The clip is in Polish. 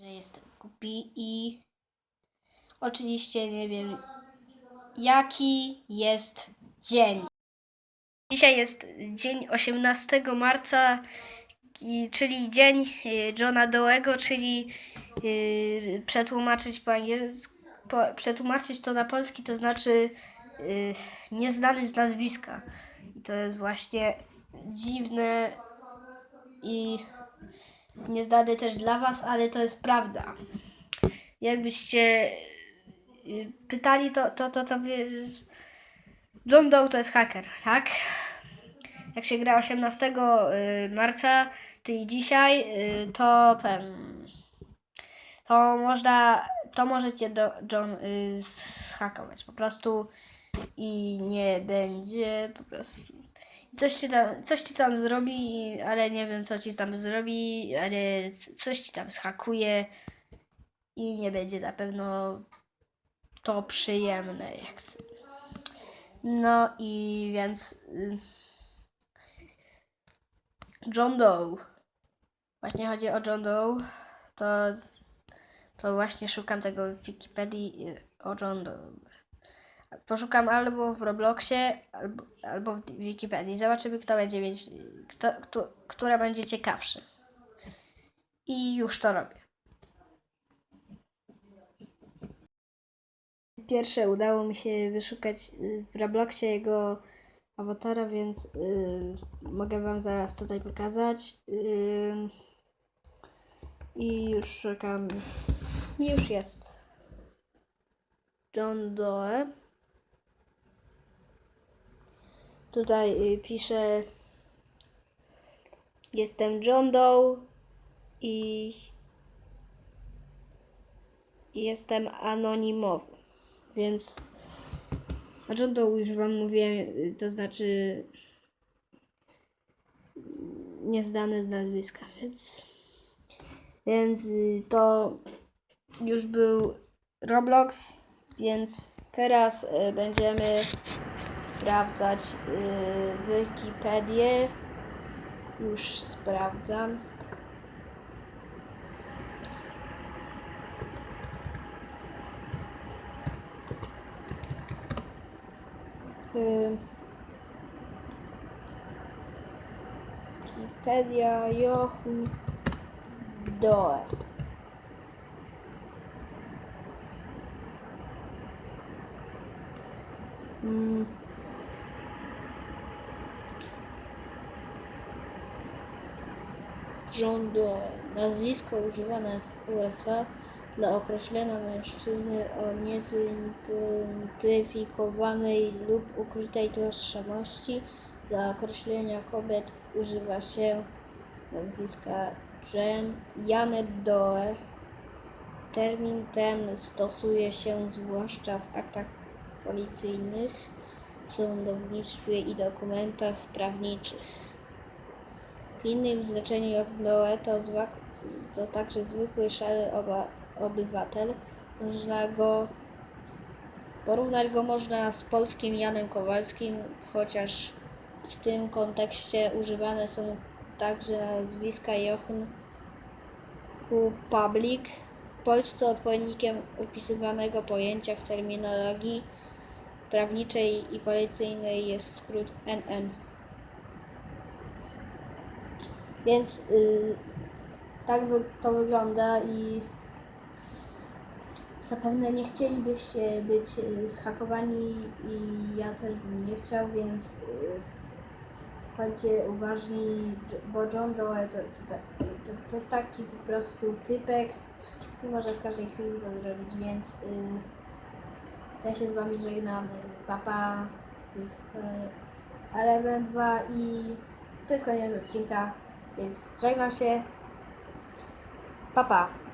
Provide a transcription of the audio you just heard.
że jestem głupi i oczywiście nie wiem, jaki jest dzień. Dzisiaj jest dzień 18 marca, czyli dzień y, Johna Doe'ego, czyli y, przetłumaczyć po angielsku, przetłumaczyć to na polski, to znaczy y, nieznany z nazwiska. I to jest właśnie dziwne i nieznany też dla Was, ale to jest prawda. Jakbyście y, pytali, to, to, to, to John Doe to jest haker, tak? Jak się gra 18 y, marca, czyli dzisiaj, y, to to można, to możecie do, John zhakować po prostu i nie będzie po prostu coś ci tam, coś ci tam zrobi, ale nie wiem co ci tam zrobi, ale coś ci tam zhakuje i nie będzie na pewno to przyjemne jak. No i więc y, John Doe. Właśnie chodzi o John Doe. To, to właśnie szukam tego w Wikipedii y, o John Doe. Poszukam albo w Robloxie, albo, albo w Wikipedii. Zobaczymy, kto będzie mieć, kto, kto, które będzie ciekawsze. I już to robię. Pierwsze udało mi się wyszukać y, w Robloxie jego awatara, więc y, mogę Wam zaraz tutaj pokazać. Ym, I już szukam. Już jest. John Doe. Tutaj y, pisze Jestem John Doe i jestem anonimowy. Więc a John Doe już wam mówiłem, y, to znaczy nieznany z nazwiska, więc więc y, to już był Roblox, więc teraz będziemy sprawdzać y, Wikipedię. Już sprawdzam. Y, Wikipedia Joachim Doe. Mm. Nazwisko używane w USA dla określenia mężczyzny o niezidentyfikowanej lub ukrytej tożsamości. Dla określenia kobiet używa się nazwiska Jen, Janet Doe. Termin ten stosuje się zwłaszcza w aktach policyjnych, sądownictwie i dokumentach prawniczych. W innym znaczeniu jak Noe to, to także zwykły szary oba, obywatel. Można go porównać go można z polskim Janem Kowalskim, chociaż w tym kontekście używane są także nazwiska Jochen Public. W Polsce odpowiednikiem opisywanego pojęcia w terminologii prawniczej i policyjnej jest skrót NN. Więc y, tak to wygląda i zapewne nie chcielibyście być y, zhakowani i ja też bym nie chciał, więc y, bądźcie uważni, bo John Doe to, to, to, to, taki po prostu typek może w każdej chwili to zrobić, więc ja się z wami żegnam. Papa z tej strony Element 2 i to jest koniec odcinka. Więc żegnam się. Papa. Pa.